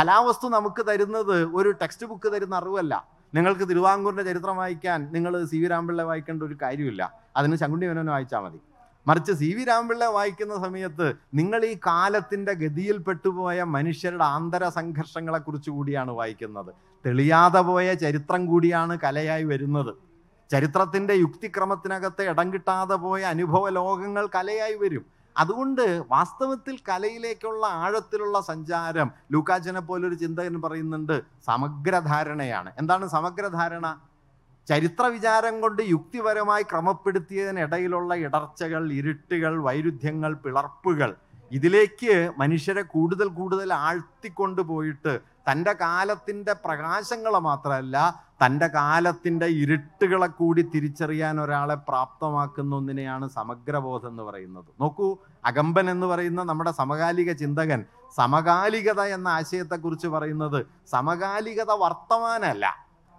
കലാവസ്തു നമുക്ക് തരുന്നത് ഒരു ടെക്സ്റ്റ് ബുക്ക് തരുന്ന അറിവല്ല. നിങ്ങൾക്ക് തിരുവാങ്കൂറിന്റെ ചരിത്രം വായിക്കാൻ നിങ്ങൾ സി വി രാമപിള്ള വായിക്കേണ്ട ഒരു കാര്യമില്ല. അതിന് ശങ്കുണ്ണി മേനോനെ വായിച്ചാൽ മതി. മറിച്ച് സി വി രാമപിള്ള വായിക്കുന്ന സമയത്ത് നിങ്ങൾ ഈ കാലത്തിന്റെ ഗതിയിൽ പെട്ടുപോയ മനുഷ്യരുടെ ആന്തര സംഘർഷങ്ങളെക്കുറിച്ച് കൂടിയാണ് വായിക്കുന്നത്. തെളിയാതെ പോയ ചരിത്രം കൂടിയാണ് കലയായി വരുന്നത്. ചരിത്രത്തിന്റെ യുക്തിക്രമത്തിനകത്ത് ഇടം കിട്ടാതെ പോയ അനുഭവ ലോകങ്ങൾ കലയായി വരും. അതുകൊണ്ട് വാസ്തവത്തിൽ കലയിലേക്കുള്ള ആഴത്തിലുള്ള സഞ്ചാരം ലൂക്കാച്ചനെ പോലൊരു ചിന്തകൻ പറയുന്നുണ്ട് സമഗ്രധാരണയാണ്. എന്താണ് സമഗ്രധാരണ? ചരിത്ര വിചാരം കൊണ്ട് യുക്തിപരമായി ക്രമപ്പെടുത്തിയതിനിടയിലുള്ള ഇടർച്ചകൾ ഇരുട്ടുകൾ വൈരുദ്ധ്യങ്ങൾ പിളർപ്പുകൾ. ഇതിലേക്ക് മനുഷ്യരെ കൂടുതൽ കൂടുതൽ ആഴ്ത്തിക്കൊണ്ട് പോയിട്ട് തന്റെ കാലത്തിന്റെ പ്രകാശങ്ങളെ മാത്രമല്ല തന്റെ കാലത്തിന്റെ ഇരുട്ടുകളെ കൂടി തിരിച്ചറിയാൻ ഒരാളെ പ്രാപ്തമാക്കുന്ന ഒന്നിനെയാണ് സമഗ്രബോധം എന്ന് പറയുന്നത്. നോക്കൂ അകമ്പൻ എന്ന് പറയുന്ന നമ്മുടെ സമകാലിക ചിന്തകൻ സമകാലികത എന്ന ആശയത്തെക്കുറിച്ച് പറയുന്നത് സമകാലികത വർത്തമാനമല്ല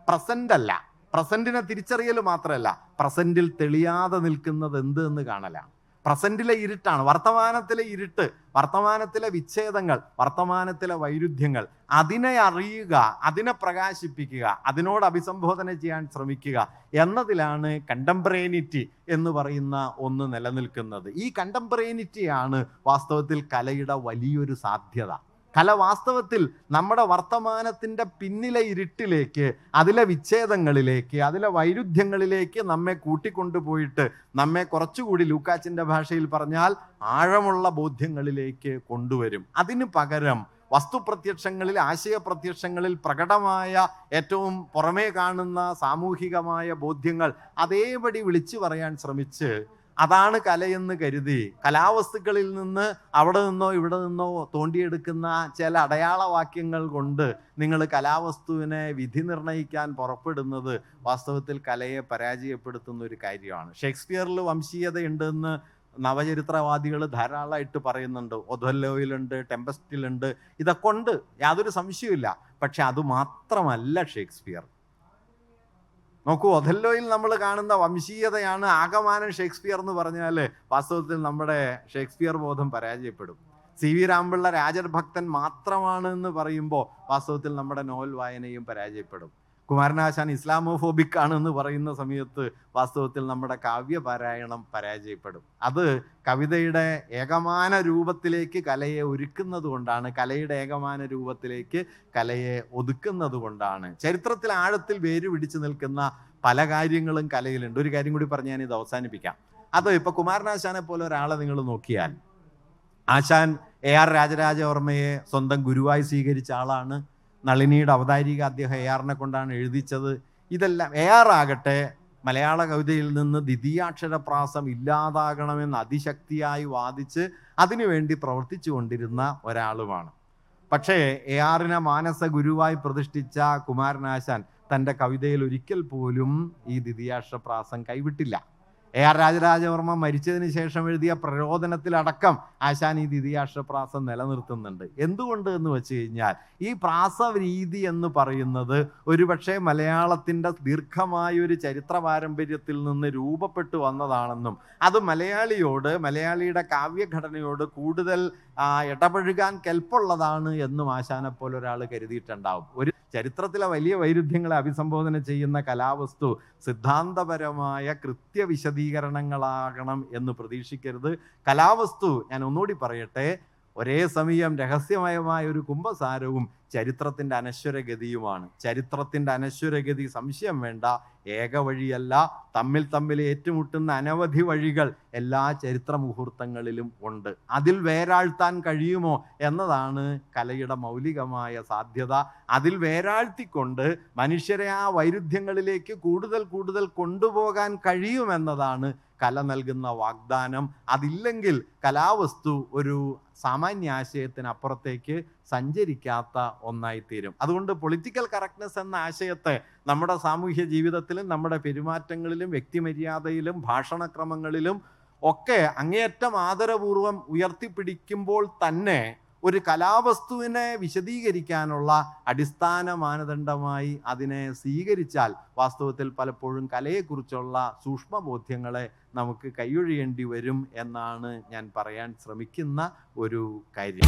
പ്രസന്റ് അല്ല പ്രസന്റിനെ തിരിച്ചറിയൽ മാത്രമല്ല പ്രസന്റിൽ തെളിയാതെ നിൽക്കുന്നത് എന്ത് എന്ന് കാണലാണ്. പ്രസന്റിലെ ഇരുട്ടാണ്. വർത്തമാനത്തിലെ ഇരുട്ട് വർത്തമാനത്തിലെ വിച്ഛേദങ്ങൾ വർത്തമാനത്തിലെ വൈരുദ്ധ്യങ്ങൾ അതിനെ അറിയുക അതിനെ പ്രകാശിപ്പിക്കുക അതിനോട് അഭിസംബോധന ചെയ്യാൻ ശ്രമിക്കുക എന്നതിലാണ് കണ്ടംപറേനിറ്റി എന്ന് പറയുന്ന ഒന്ന് നിലനിൽക്കുന്നത്. ഈ കണ്ടംപറേനിറ്റിയാണ് വാസ്തവത്തിൽ കലയുടെ വലിയൊരു സാധ്യത. കല വാസ്തവത്തിൽ നമ്മുടെ വർത്തമാനത്തിന്റെ പിന്നിലെ ഇരുട്ടിലേക്ക് അതിലെ വിച്ഛേദങ്ങളിലേക്ക് അതിലെ വൈരുദ്ധ്യങ്ങളിലേക്ക് നമ്മെ കൂട്ടിക്കൊണ്ടുപോയിട്ട് നമ്മെ കുറച്ചുകൂടി ലൂക്കാച്ചിന്റെ ഭാഷയിൽ പറഞ്ഞാൽ ആഴമുള്ള ബോധ്യങ്ങളിലേക്ക് കൊണ്ടുവരും. അതിന് പകരം വസ്തുപ്രത്യക്ഷങ്ങളിൽ ആശയപ്രത്യക്ഷങ്ങളിൽ പ്രകടമായ ഏറ്റവും പുറമേ കാണുന്ന സാമൂഹികമായ ബോധ്യങ്ങൾ അതേപടി വിളിച്ചു പറയാൻ ശ്രമിച്ച് അതാണ് കലയെന്ന് കരുതി കലാവസ്തുക്കളിൽ നിന്ന് അവിടെ നിന്നോ ഇവിടെ നിന്നോ തോണ്ടിയെടുക്കുന്ന ചില അടയാളവാക്യങ്ങൾ കൊണ്ട് നിങ്ങൾ കലാവസ്തുവിനെ വിധി നിർണയിക്കാൻ പുറപ്പെടുന്നത് വാസ്തവത്തിൽ കലയെ പരാജയപ്പെടുത്തുന്ന ഒരു കാര്യമാണ്. ഷേക്സ്പിയറിൽ വംശീയതയുണ്ടെന്ന് നവചരിത്രവാദികൾ ധാരാളമായിട്ട് പറയുന്നുണ്ട്. ഒഥല്ലോയിലുണ്ട് ടെമ്പസ്റ്റിലുണ്ട്. ഇതൊക്കെ ഉണ്ട് യാതൊരു സംശയമില്ല പക്ഷെ അത് മാത്രമല്ല ഷേക്സ്പിയർ. നോക്കൂ ഒഥല്ലോയിൽ നമ്മൾ കാണുന്ന വംശീയതയാണ് ആകമാനം ഷേക്സ്പിയർ എന്ന് പറഞ്ഞാൽ വാസ്തവത്തിൽ നമ്മുടെ ഷേക്സ്പിയർ ബോധം പരാജയപ്പെടും. സി വി രാമ്പിള്ള രാജഭക്തൻ മാത്രമാണ് എന്ന് പറയുമ്പോൾ വാസ്തവത്തിൽ നമ്മുടെ നോവൽ വായനയും പരാജയപ്പെടും. കുമാരനാശാൻ ഇസ്ലാമോഫോബിക് ആണ് എന്ന് പറയുന്ന സമയത്ത് വാസ്തവത്തിൽ നമ്മുടെ കാവ്യപാരായണം പരാജയപ്പെടും. അത് കവിതയുടെ ഏകമാന രൂപത്തിലേക്ക് കലയെ ഒരുക്കുന്നത് കൊണ്ടാണ് കലയുടെ ഏകമാന രൂപത്തിലേക്ക് കലയെ ഒതുക്കുന്നത് കൊണ്ടാണ്. ചരിത്രത്തിൽ ആഴത്തിൽ വേര് പിടിച്ചു നിൽക്കുന്ന പല കാര്യങ്ങളും കലയിലുണ്ട്. ഒരു കാര്യം കൂടി പറഞ്ഞ് ഇത് അവസാനിപ്പിക്കാം. അത് ഇപ്പൊ കുമാരനാശാനെ പോലെ ഒരാളെ നിങ്ങൾ നോക്കിയാൽ ആശാൻ എ ആർ രാജരാജവർമ്മയെ സ്വന്തം ഗുരുവായി സ്വീകരിച്ച ആളാണ്. നളിനിയുടെ അവതാരിക അദ്ദേഹം എ ആറിനെ കൊണ്ടാണ് എഴുതിച്ചത്. ഇതെല്ലാം എ ആർ ആകട്ടെ മലയാള കവിതയിൽ നിന്ന് ദ്വിതീയാക്ഷരപ്രാസം ഇല്ലാതാകണമെന്ന് അതിശക്തിയായി വാദിച്ച് അതിനുവേണ്ടി പ്രവർത്തിച്ചു കൊണ്ടിരുന്ന ഒരാളുമാണ്. പക്ഷേ എ ആറിനെ മാനസ ഗുരുവായി പ്രതിഷ്ഠിച്ച കുമാരനാശാൻ തന്റെ കവിതയിൽ ഒരിക്കൽ പോലും ഈ ദ്വിതീയാക്ഷരപ്രാസം കൈവിട്ടില്ല. എ ആർ രാജരാജവർമ്മ മരിച്ചതിന് ശേഷം എഴുതിയ പ്രരോദനത്തിലടക്കം ആശാൻ ഈ ദ്വിതീയാക്ഷരപ്രാസം നിലനിർത്തുന്നുണ്ട്. എന്തുകൊണ്ട് എന്ന് വെച്ച് കഴിഞ്ഞാൽ ഈ പ്രാസരീതി എന്ന് പറയുന്നത് ഒരുപക്ഷെ മലയാളത്തിന്റെ ദീർഘമായൊരു ചരിത്ര പാരമ്പര്യത്തിൽ നിന്ന് രൂപപ്പെട്ടു വന്നതാണെന്നും അത് മലയാളിയോട് മലയാളിയുടെ കാവ്യഘടനയോട് കൂടുതൽ ഇടപഴകാൻ കെൽപ്പുള്ളതാണ് എന്നും ആശാനെ പോലെ ഒരാൾ കരുതിയിട്ടുണ്ടാവും. ഒരു ചരിത്രത്തിലെ വലിയ വൈരുദ്ധ്യങ്ങളെ അഭിസംബോധന ചെയ്യുന്ന കലാവസ്തു സിദ്ധാന്തപരമായ കൃത്യ വിശദീകരണങ്ങളാകണം എന്ന് പ്രതീക്ഷിക്കരുത്. കലാവസ്തു ഞാൻ ഒന്നുകൂടി പറയട്ടെ ഒരേ സമയം രഹസ്യമയമായ ഒരു കുംഭസാരവും ചരിത്രത്തിന്റെ അനശ്വരഗതിയുമാണ്. ചരിത്രത്തിന്റെ അനശ്വരഗതി സംശയം വേണ്ട. ഏക വഴിയല്ല. തമ്മിൽ തമ്മിൽ ഏറ്റുമുട്ടുന്ന അനവധി വഴികൾ എല്ലാ ചരിത്ര മുഹൂർത്തങ്ങളിലും ഉണ്ട്. അതിൽ വേരാഴ്ത്താൻ കഴിയുമോ എന്നതാണ് കലയുടെ മൗലികമായ സാധ്യത. അതിൽ വേരാഴ്ത്തിക്കൊണ്ട് മനുഷ്യരെ ആ വൈരുദ്ധ്യങ്ങളിലേക്ക് കൂടുതൽ കൂടുതൽ കൊണ്ടുപോകാൻ കഴിയുമെന്നതാണ് കല നൽകുന്ന വാഗ്ദാനം അതില്ലെങ്കിൽ കലാവസ്തു ഒരു സാമാന്യാശയത്തിനപ്പുറത്തേക്ക് സഞ്ചരിക്കാത്ത ഒന്നായിത്തീരും. അതുകൊണ്ട് പൊളിറ്റിക്കൽ കറക്റ്റ്നെസ് എന്ന ആശയത്തെ നമ്മുടെ സാമൂഹ്യ ജീവിതത്തിലും നമ്മുടെ പെരുമാറ്റങ്ങളിലും വ്യക്തിമര്യാദയിലും ഭാഷണക്രമങ്ങളിലും ഒക്കെ അങ്ങേയറ്റം ആദരപൂർവം ഉയർത്തിപ്പിടിക്കുമ്പോൾ തന്നെ ഒരു കലാവസ്തുവിനെ വിശദീകരിക്കാനുള്ള അടിസ്ഥാന മാനദണ്ഡമായി അതിനെ സ്വീകരിച്ചാൽ വാസ്തവത്തിൽ പലപ്പോഴും കലയെക്കുറിച്ചുള്ള സൂക്ഷ്മബോധ്യങ്ങളെ നമുക്ക് കൈയൊഴിയേണ്ടി വരും എന്നാണ് ഞാൻ പറയാൻ ശ്രമിക്കുന്ന ഒരു കാര്യം.